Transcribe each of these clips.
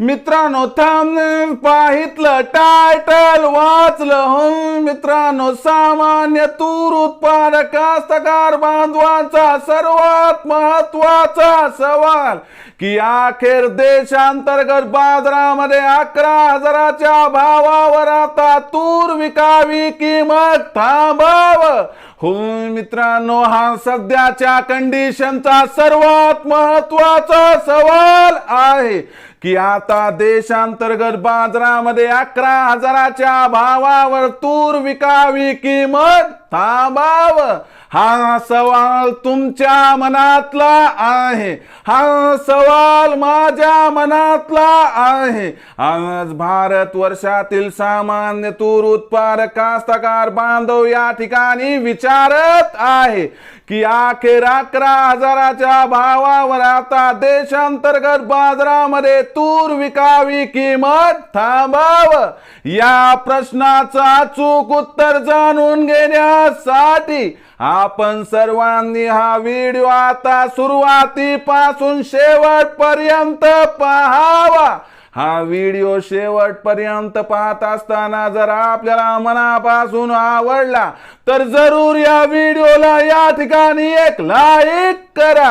मित्रांनो थांब पाहितलं टायटल वाचलं हो. मित्रांनो सामान्य तूर उत्पादक कास्तकार बांधवांचा सर्वात महत्त्वाचा सवाल की अखेर देशांतर्गत बाजारामध्ये अकरा हजाराच्या भावावर आता तूर विकावी किंमत थांबावं? हो मित्रांनो हा सध्याच्या कंडिशनचा सर्वात महत्त्वाचा सवाल आहे की आता देशांतर्गत बाजारामध्ये अकरा हजाराच्या भावावर तूर विकावी किंमत थांबावं? हा सवाल तुमच्या मनातला आहे. हा सवाल माझ्या मनातला आहे. आज भारत वर्षातील सामान्य तूर उत्पादक कास्तकार बांधव या ठिकाणी विचारत आहे की अखेर अकरा हजाराच्या भावावर आता देशांतर्गत बाजारामध्ये तूर विकावी किंमत थांबाव? या प्रश्नाचं अचूक उत्तर जाणून घेण्यासाठी आपण सर्वांनी हा व्हिडिओ आता सुरुवातीपासून शेवटपर्यंत पाहावा. हा व्हिडिओ शेवटपर्यंत पाहत असताना जर आपल्याला मनापासून आवडला तर जरूर या व्हिडिओला या ठिकाणी एक लाईक करा.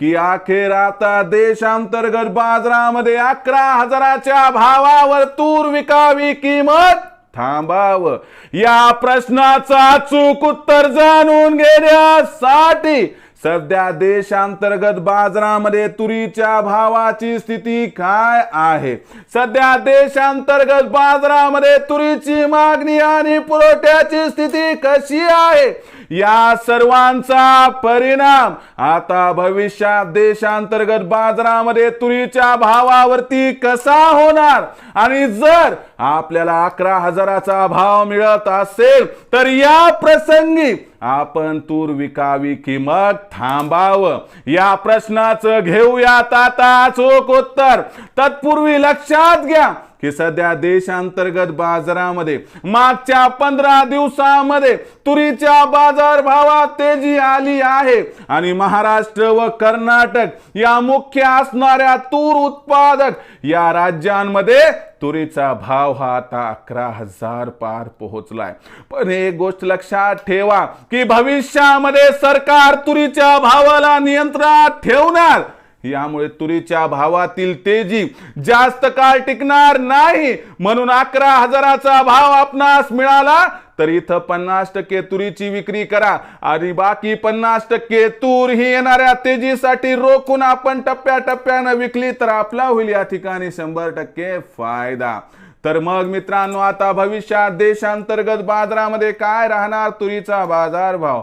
की अखेर आता देशांतर्गत बाजारामध्ये अकरा हजाराच्या भावावर तूर विकावी किंमत? थांबाव. या प्रश्नाचा अचूक उत्तर जाणून घेण्यासाठी सध्या देशांतर्गत बाजारामध्ये तुरीच्या भावाची स्थिती काय आहे? सध्या देशांतर्गत बाजारामध्ये तुरीची मागणी आणि पुरवठ्याची स्थिती कशी आहे? या सर्वांचा परिणाम आता भविष्यात देशांतर्गत बाजारामध्ये तुरीच्या भावावरती कसा होणार? आणि जर आपल्याला अकरा हजाराचा भाव मिळत असेल तर या प्रसंगी आपण तूर विकावी किंमत थांबावं. या प्रश्नाचं घेऊयात आता चोख उत्तर. तत्पूर्वी लक्षात घ्या. की सध्या देशांतर्गत बाजारामध्ये मागच्या पंधरा दिवसामध्ये तुरीच्या बाजार भावात तेजी आली आहे. आणि महाराष्ट्र व कर्नाटक या मुख्य असणाऱ्या तूर उत्पादक या राज्यांमध्ये तुरीचा भाव हा आता अकरा हजार पार पोहोचलाय. पण एक गोष्ट लक्षात ठेवा की भविष्यामध्ये सरकार तुरीच्या भावाला नियंत्रणात ठेवणार यामुळे तुरीच्या भावातील तेजी जास्त काळ टिकणार नाही. म्हणून अकरा हजाराचा भाव आपणास मिळाला तर इथं पन्नास टक्के तुरीची विक्री करा. आणि बाकी पन्नास टक्के तूर ही येणाऱ्या तेजीसाठी रोखून आपण टप्प्या टप्प्यानं विकली तर आपला होईल या ठिकाणी शंभर टक्के फायदा. तर मग मित्रांनो आता भविष्यात देशांतर्गत बाजारामध्ये काय राहणार तुरीचा बाजार भाव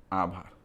આભાર.